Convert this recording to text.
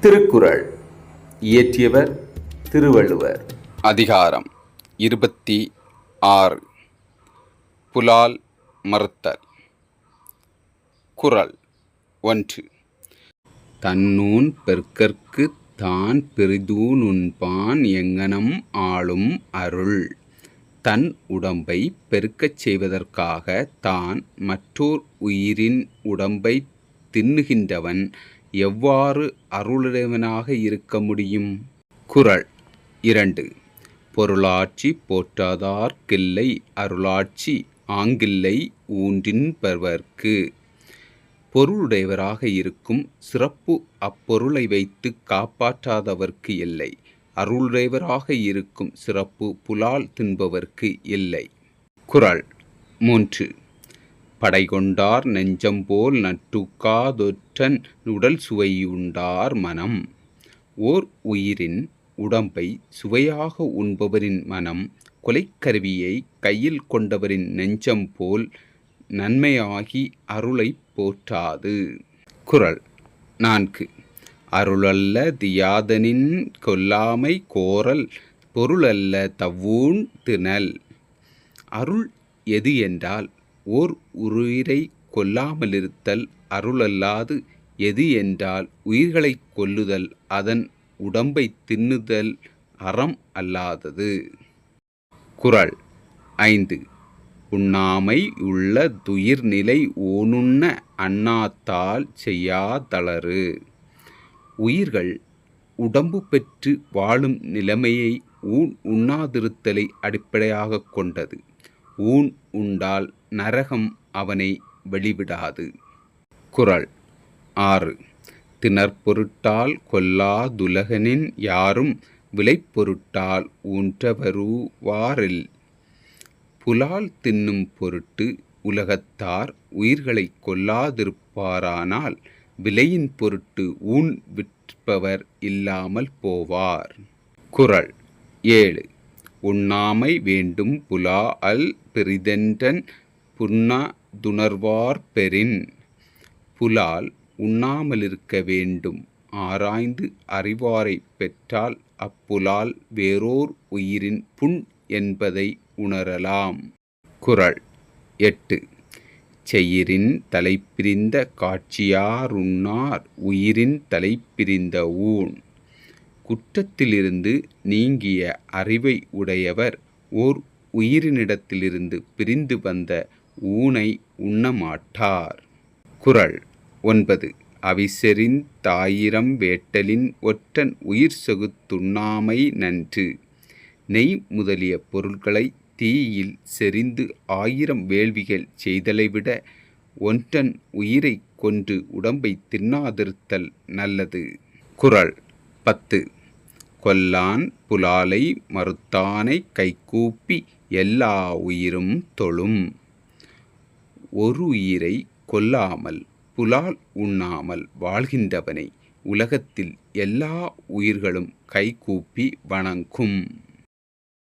திருக்குறள். இயற்றியவர் திருவள்ளுவர். அதிகாரம் இருபத்தி ஆறு. புலால் மறுத்தல். குரல் ஒன்று. தன்னூன் பெருக்கற்கு தான் பெரிதூன் உண்பான் எங்கனம் ஆளும் அருள். தன் உடம்பை பெருக்கச் செய்வதற்காக தான் மற்றோர் உயிரின் உடம்பை தின்னுகின்றவன். எவ்வாறு அருளுடையவனாக இருக்க முடியும்? குறள் இரண்டு. பொருளாட்சி போற்றாதார்க்கில்லை அருளாட்சி ஆங்கில்லை ஊன்றின் பெறுவர்க்கு. பொருளுடையவராக இருக்கும் சிறப்பு அப்பொருளை வைத்து காப்பாற்றாதவர்க்கு இல்லை. அருளுடையவராக இருக்கும் சிறப்பு புலால் தின்பவர்க்கு இல்லை. குறள் மூன்று. படை கொண்டார் நெஞ்சம்போல் நட்டுக்காதொற்றன் உடல் சுவையுண்டார் மனம். ஓர் உயிரின் உடம்பை சுவையாக உண்பவரின் மனம் கொலைக்கருவியை கையில் கொண்டவரின் நெஞ்சம் போல் நன்மையாகி அருளை போற்றாது. குரல் நான்கு. அருளல்ல தியாதனின் கொல்லாமை கோரல் பொருளல்ல தவ்வூன் திணல். அருள் எது என்றால் ஓர் உயிரை கொல்லாமலிருத்தல் அருளல்லாது எது என்றால் உயிர்களைக் கொல்லுதல் அதன் உடம்பை தின்னுதல் அறம் அல்லாதது. குறள். ஐந்து. உண்ணாமை உள்ள துயிர்நிலை ஓனுண்ண அண்ணாத்தால் செய்யாதளறு. உயிர்கள் உடம்பு பெற்று வாழும் நிலைமையை ஊன் உண்ணாதிருத்தலை அடிப்படையாகக் கொண்டது. ஊன் உண்டால் நரகம் அவனை வெளிவிடாது. குறள் ஆறு. திணற்பொருட்டால் கொல்லாதுலகனின் யாரும் விலைப்பொருட்டால் ஊன்றவருவாரில். புலால் தின்னும் பொருட்டு உலகத்தார் உயிர்களை கொல்லாதிருப்பாரானால் விலையின் பொருட்டு ஊன் விற்பவர் இல்லாமல் போவார். குறள் ஏழு. உண்ணாமை வேண்டும் புலா அல் பிரிதென்றன் புன்னா துணர்வார் பெறின் புலால் உண்ணாமலிருக்க வேண்டும். ஆராய்ந்து அறிவாரை பெற்றால் அப்புலால் வேறோர் உயிரின் புண் என்பதை உணரலாம். குறள் எட்டு. செயிரின் தலைப்பிரிந்த காட்சியாருண்ணார் உயிரின் தலைப்பிரிந்த ஊன் குற்றத்திலிருந்து நீங்கிய அறிவை உடையவர் ஓர் உயிரினிடத்திலிருந்து பிரிந்து வந்த ஊனை உண்ணமாட்டார். குரல் ஒன்பது. அவிசெறின் தாயிரம் வேட்டலின் ஒற்றன் உயிர் செகுத்துண்ணாமை நன்று. நெய் முதலிய பொருட்களை தீயில் செறிந்து ஆயிரம் வேள்விகள் செய்தலை விட ஒன்றன் உயிரை கொன்று உடம்பை தின்னாதிருத்தல் நல்லது. குறள் பத்து. கொல்லான் புலாலை மறுத்தானை கைகூப்பி எல்லா உயிரும் தொழும். ஒரு உயிரை கொல்லாமல் புலால் உண்ணாமல் வாழ்கின்றவனை உலகத்தில் எல்லா உயிர்களும் கைகூப்பி வணங்கும்.